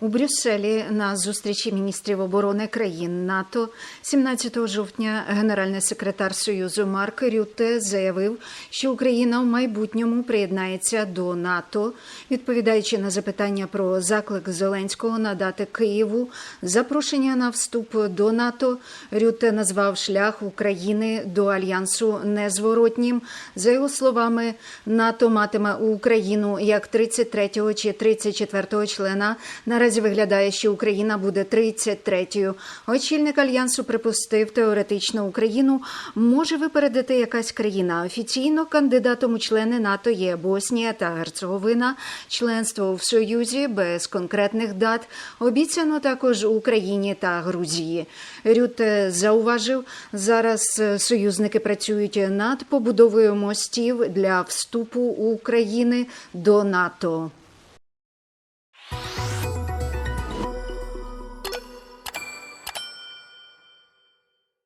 У Брюсселі на зустрічі міністрів оборони країн НАТО 17 жовтня генеральний секретар Союзу Марк Рютте заявив, що Україна в майбутньому приєднається до НАТО, відповідаючи на запитання про заклик Зеленського надати Києву запрошення на вступ до НАТО. Рютте назвав шлях України до альянсу незворотнім. За його словами, НАТО матиме Україну як 33-го чи 34-го члена. Наразі виглядає, що Україна буде 33-ю. Очільник альянсу припустив, теоретично Україну може випередити якась країна. Офіційно кандидатом у члени НАТО є Боснія та Герцеговина. Членство в Союзі без конкретних дат обіцяно також Україні та Грузії. Рютте зауважив, зараз е, союзники працюють над побудовою мостів для вступу України до НАТО.